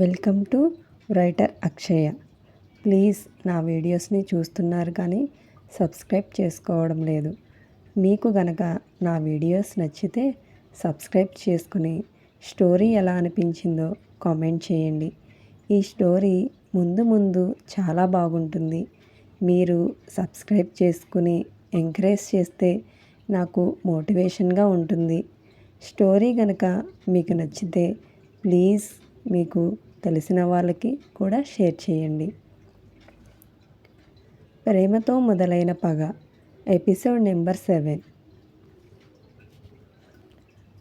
Welcome to writer Akshaya. Please నా వీడియోస్ని చూస్తున్నారు కానీ సబ్స్క్రైబ్ చేసుకోవడం లేదు. మీకు గనక నా వీడియోస్ నచ్చితే సబ్స్క్రైబ్ చేసుకుని స్టోరీ ఎలా అనిపించిందో కామెంట్ చేయండి. ఈ స్టోరీ ముందు ముందు చాలా బాగుంటుంది. మీరు సబ్స్క్రైబ్ చేసుకుని ఎంకరేజ్ చేస్తే నాకు మోటివేషన్గా ఉంటుంది. స్టోరీ కనుక మీకు నచ్చితే ప్లీజ్ మీకు తెలిసిన వాళ్ళకి కూడా షేర్ చేయండి. ప్రేమతో మొదలైన పగ ఎపిసోడ్ నెంబర్ సెవెన్.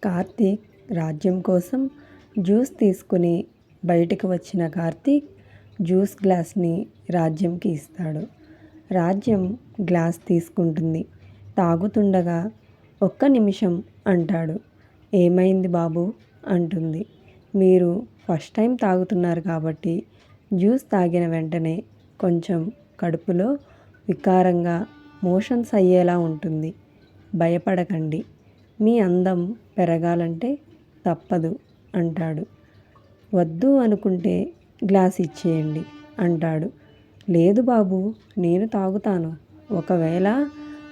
కార్తీక్ రాజ్యం కోసం జ్యూస్ తీసుకుని బయటకు వచ్చిన కార్తీక్ జ్యూస్ గ్లాస్ని రాజ్యంకి ఇస్తాడు. రాజ్యం గ్లాస్ తీసుకుంటుంది. తాగుతుండగా ఒక్క నిమిషం అంటాడు. ఏమైంది బాబు? అంటుంది. మీరు ఫస్ట్ టైం తాగుతున్నారు కాబట్టి జ్యూస్ తాగిన వెంటనే కొంచెం కడుపులో వికారంగా మోషన్స్ అయ్యేలా ఉంటుంది. భయపడకండి. మీ అందం పెరగాలంటే తప్పదు అంటాడు. వద్దు అనుకుంటే గ్లాస్ ఇచ్చేయండి అంటాడు. లేదు బాబు నేను తాగుతాను. ఒకవేళ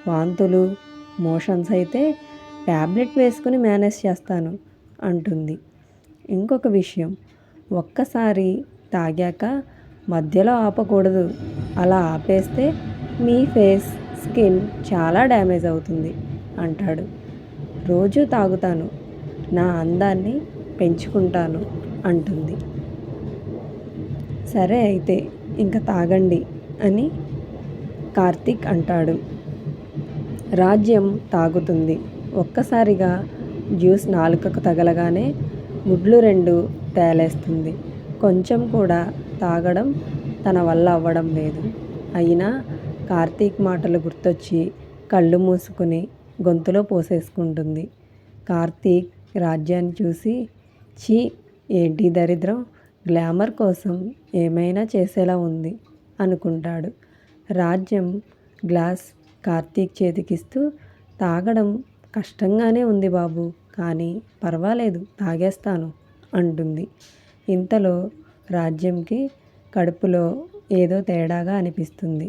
వాంతులు మోషన్స్ అయితే ట్యాబ్లెట్ వేసుకుని మేనేజ్ చేస్తాను అంటుంది. ఇంకొక విషయం. ఒక్కసారి తాగాక మధ్యలో ఆపకూడదు. అలా ఆపేస్తే మీ ఫేస్ స్కిన్ చాలా డ్యామేజ్ అవుతుంది అంటాడు. రోజు తాగుతాను. నా అందాన్ని పెంచుకుంటాను అంటుంది. సరే అయితే ఇంకా తాగండి అని కార్తీక్ అంటాడు. రాజ్యం తాగుతుంది. ఒక్కసారిగా జ్యూస్ నాలుకకు తగలగానే గుడ్లు రెండు తేలేస్తుంది. కొంచెం కూడా తాగడం తన వల్ల అవ్వడం లేదు. అయినా కార్తీక్ మాటలు గుర్తొచ్చి కళ్ళు మూసుకుని గొంతులో పోసేసుకుంటుంది. కార్తీక్ రాజ్యాన్ని చూసి చీ ఏంటి దరిద్రం? గ్లామర్ కోసం ఏమైనా చేసేలా ఉంది అనుకుంటాడు. రాజ్యం గ్లాస్ కార్తీక్ చేతికిస్తూ తాగడం కష్టంగానే ఉంది బాబు. కానీ పర్వాలేదు తాగేస్తాను అంటుంది. ఇంతలో రాజ్యంకి కడుపులో ఏదో తేడాగా అనిపిస్తుంది.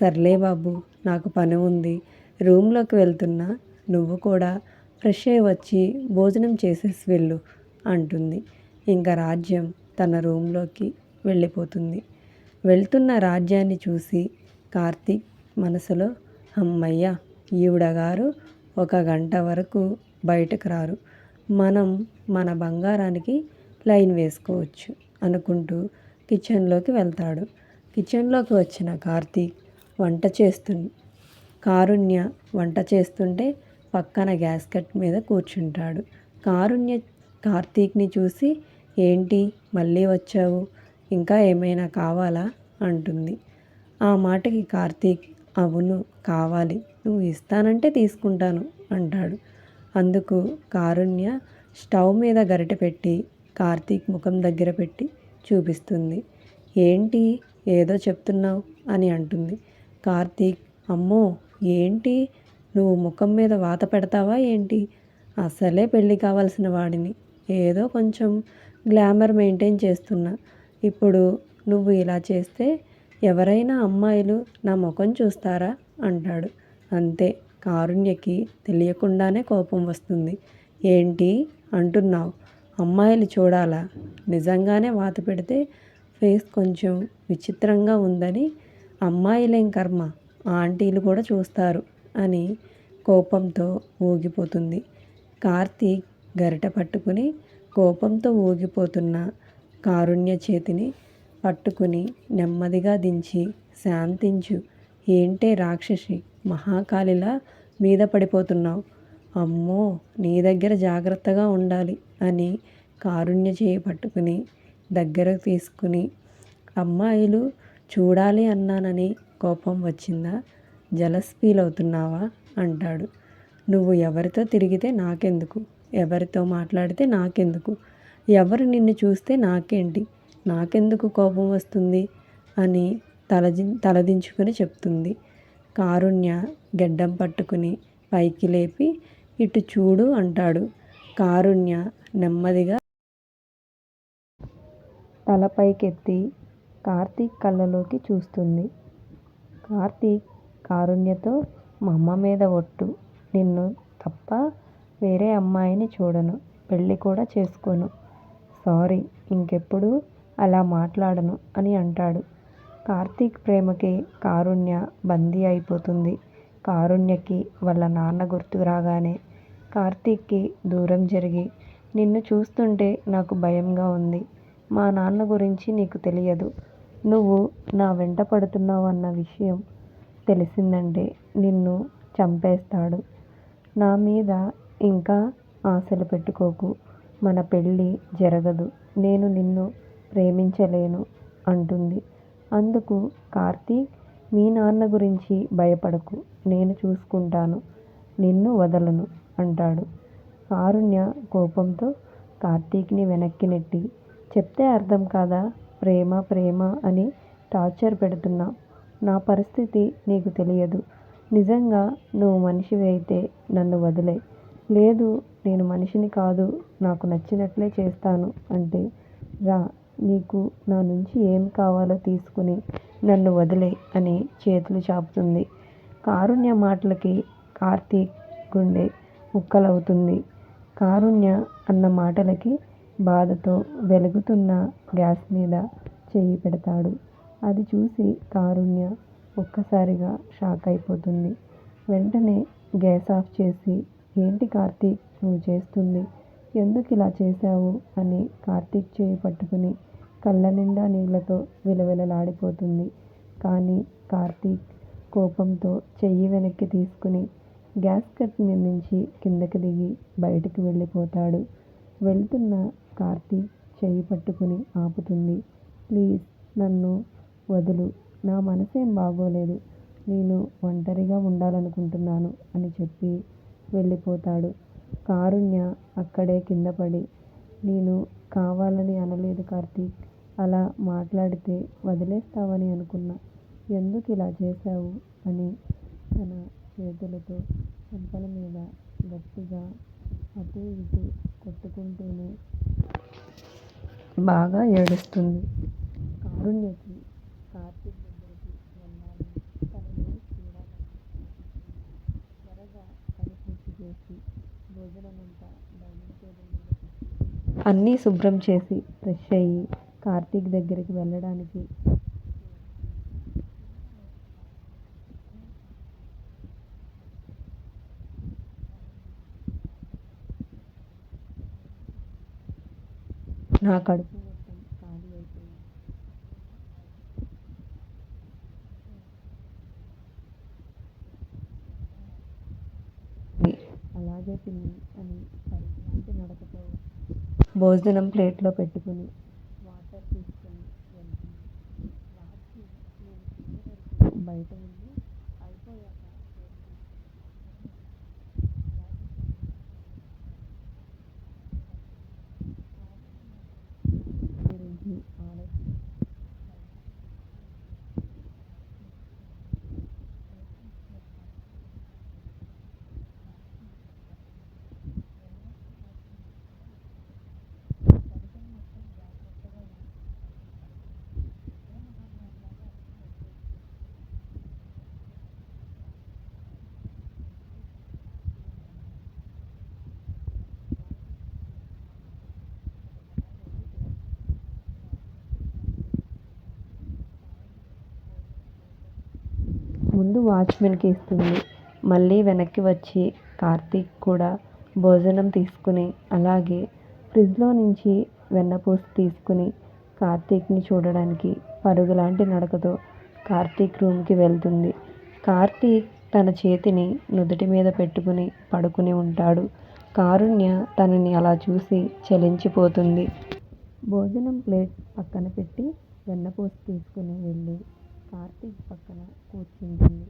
సర్లే బాబు నాకు పని ఉంది. రూమ్లోకి వెళ్తున్నా నువ్వు కూడా ఫ్రెష్ అయ్యి వచ్చి భోజనం చేసేసి వెళ్ళు అంటుంది. ఇంకా రాజ్యం తన రూమ్లోకి వెళ్ళిపోతుంది. వెళ్తున్న రాజ్యాన్ని చూసి కార్తీక్ మనసులో అమ్మయ్య ఈవిడ గారు ఒక గంట వరకు బయటకు రారు. మనం మన బంగారానికి లైన్ వేసుకోవచ్చు అనుకుంటూ కిచెన్లోకి వెళ్తాడు. కిచెన్లోకి వచ్చిన కార్తీక్ వంట చేస్తు కారుణ్య వంట చేస్తుంటే పక్కన గ్యాస్ కట్ మీద కూర్చుంటాడు. కారుణ్య కార్తీక్ని చూసి ఏంటి? మళ్ళీ వచ్చావు? ఇంకా ఏమైనా కావాలా? అంటుంది. ఆ మాటకి కార్తీక్ అవును కావాలి. నువ్వు ఇస్తానంటే తీసుకుంటాను అంటాడు. అందుకు కారుణ్య స్టవ్ మీద గరిటె పెట్టి కార్తీక్ ముఖం దగ్గర పెట్టి చూపిస్తుంది. ఏంటి? ఏదో చెప్తున్నావు? అని అంటుంది. కార్తీక్ అమ్మో! ఏంటి? నువ్వు ముఖం మీద వాత పెడతావా ఏంటి? అసలే పెళ్ళి కావాల్సిన వాడిని. ఏదో కొంచెం గ్లామర్ మెయింటైన్ చేస్తున్నా. ఇప్పుడు నువ్వు ఇలా చేస్తే ఎవరైనా అమ్మాయిలు నా ముఖం చూస్తారా? అంటాడు. అంతే. కారుణ్యకి తెలియకుండానే కోపం వస్తుంది. ఏంటి? అంటున్నావు. అమ్మాయిలు చూడాలా? నిజంగానే వాత పెడితే ఫేస్ కొంచెం విచిత్రంగా ఉందని అమ్మాయిలేం కర్మ? ఆంటీలు కూడా చూస్తారు అని కోపంతో ఊగిపోతుంది. కార్తీక్ గరిట పట్టుకుని కోపంతో ఊగిపోతున్న కారుణ్య చేతిని పట్టుకుని నెమ్మదిగా దించి శాంతించు. ఏంటే రాక్షసి మహాకాళిలా మీద పడిపోతున్నావు. అమ్మో నీ దగ్గర జాగ్రత్తగా ఉండాలి అని కారుణ్య చేయి పట్టుకుని దగ్గరకు తీసుకుని అమ్మాయిలు చూడాలి అన్నానని కోపం వచ్చిందా? జలస్ ఫీల్ అవుతున్నావా? అంటాడు. నువ్వు ఎవరితో తిరిగితే నాకెందుకు? ఎవరితో మాట్లాడితే నాకెందుకు? ఎవరు నిన్ను చూస్తే నాకేంటి? నాకెందుకు కోపం వస్తుంది? అని తలది తలదించుకుని చెప్తుంది. కారుణ్య గెడ్డం పట్టుకుని పైకి లేపి ఇటు చూడు అంటాడు. కారుణ్య నెమ్మదిగా తల పైకెత్తి కార్తీక్ కళ్ళలోకి చూస్తుంది. కార్తీక్ కారుణ్యతో మా అమ్మ మీద ఒట్టు. నిన్ను తప్ప వేరే అమ్మాయిని చూడను. పెళ్ళి కూడా చేసుకోను. సారీ ఇంకెప్పుడు అలా మాట్లాడను అని అంటాడు. కార్తీక్ ప్రేమకి కారుణ్య బందీ అయిపోతుంది. కారుణ్యకి వాళ్ళ నాన్న గుర్తుకు రాగానే కార్తీక్కి దూరం జరిగి నిన్ను చూస్తుంటే నాకు భయంగా ఉంది. మా నాన్న గురించి నీకు తెలియదు. నువ్వు నా వెంట పడుతున్నావు అన్న విషయం తెలిసిందంటే నిన్ను చంపేస్తాడు. నా మీద ఇంకా ఆశలు పెట్టుకోకు. మన పెళ్ళి జరగదు. నేను నిన్ను ప్రేమించలేను అంటుంది. అందుకు కార్తీక్ మీ నాన్న గురించి భయపడకు నేను చూసుకుంటాను నిన్ను వదలను అంటాడు. కారుణ్య కోపంతో కార్తీక్ని వెనక్కి నెట్టి చెప్తే అర్థం కాదా? ప్రేమ ప్రేమ అని టార్చర్ పెడుతున్నా. నా పరిస్థితి నీకు తెలియదు. నిజంగా నువ్వు మనిషివి అయితే నన్ను వదిలే. లేదు నేను మనిషిని కాదు నాకు నచ్చినట్లే చేస్తాను అంటే రా నీకు నా నుంచి ఏం కావాలో తీసుకుని నన్ను వదిలే అని చేతులు చాపుతుంది. కారుణ్య మాటలకి కార్తీక్ గుండె ముక్కలవుతుంది. కారుణ్య అన్న మాటలకి బాధతో వెలుగుతున్న గ్యాస్ మీద చేయి పెడతాడు. అది చూసి కారుణ్య ఒక్కసారిగా షాక్ అయిపోతుంది. వెంటనే గ్యాస్ ఆఫ్ చేసి ఏంటి కార్తీక్ నువ్వు చేస్తుంది? ఎందుకు ఇలా చేశావు? అని కార్తీక్ చేయి పట్టుకుని కళ్ళ నిండా నీళ్ళతో విలవిలలాడిపోతుంది. కానీ కార్తీక్ కోపంతో చెయ్యి వెనక్కి తీసుకుని గ్యాస్ కట్ మీద నుంచి కిందకి దిగి బయటికి వెళ్ళిపోతాడు. వెళ్తున్న కార్తీక్ చెయ్యి పట్టుకుని ఆపుతుంది. ప్లీజ్ నన్ను వదులు. నా మనసేం బాగోలేదు. నేను ఒంటరిగా ఉండాలనుకుంటున్నాను అని చెప్పి వెళ్ళిపోతాడు. కారుణ్య అక్కడే కింద పడి నేను కావాలని అనలేదు కార్తీక్. అలా మాట్లాడితే వదిలేస్తావని అనుకున్నా. ఎందుకు ఇలా చేశావు? అని తన చేతులతో చెంపల మీద గట్టిగా అటు ఇటు కొట్టుకుంటూనే బాగా ఏడుస్తుంది. కారుణ్యకి కార్తీక్ దగ్గరికి వెళ్ళాలని తనని చూడాలని త్వరగా పని పూర్తి చేసి భోజనమంతా డైనింగ్ టేబుల్ మీద పెట్టి అన్నీ శుభ్రం చేసి ఫ్రెష్ అయ్యి కార్తీక్ దగ్గరికి వెళ్ళడానికి. నా కడుపు మొత్తం ఖాళీ అయిపోయింది. అలాగే తిని అని పరిశ్రాంతి నడకతో భోజనం ప్లేట్లో పెట్టుకుని వాటర్ తీసుకొని వెళ్తుంది రాత్రి బయట ముందు వాచ్మెన్కి ఇస్తుంది. మళ్ళీ వెనక్కి వచ్చి కార్తీక్ కూడా భోజనం తీసుకుని అలాగే ఫ్రిడ్జ్లో నుంచి వెన్నపూస తీసుకుని కార్తీక్ని చూడడానికి పరుగులాంటి నడకతో కార్తీక్ రూమ్కి వెళ్తుంది. కార్తీక్ తన చేతిని నుదుటి మీద పెట్టుకుని పడుకుని ఉంటాడు. కారుణ్య తనని అలా చూసి చలించిపోతుంది. భోజనం ప్లేట్ పక్కన పెట్టి వెన్నపూస తీసుకుని వెళ్ళి కార్తీక్ పక్కన కూర్చుంటుంది.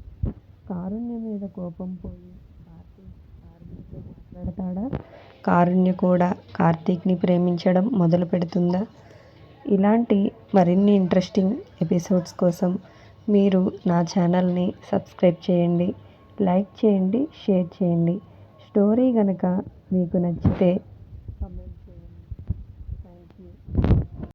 కారుణ్య మీద కోపం పోయి కార్తీక్ కారుణ్యతో మాట్లాడతాడా? కారుణ్య కూడా కార్తీక్ని ప్రేమించడం మొదలు పెడుతుందా? ఇలాంటి మరిన్ని ఇంట్రెస్టింగ్ ఎపిసోడ్స్ కోసం మీరు నా ఛానల్ని సబ్స్క్రైబ్ చేయండి లైక్ చేయండి షేర్ చేయండి. స్టోరీ కనుక మీకు నచ్చితే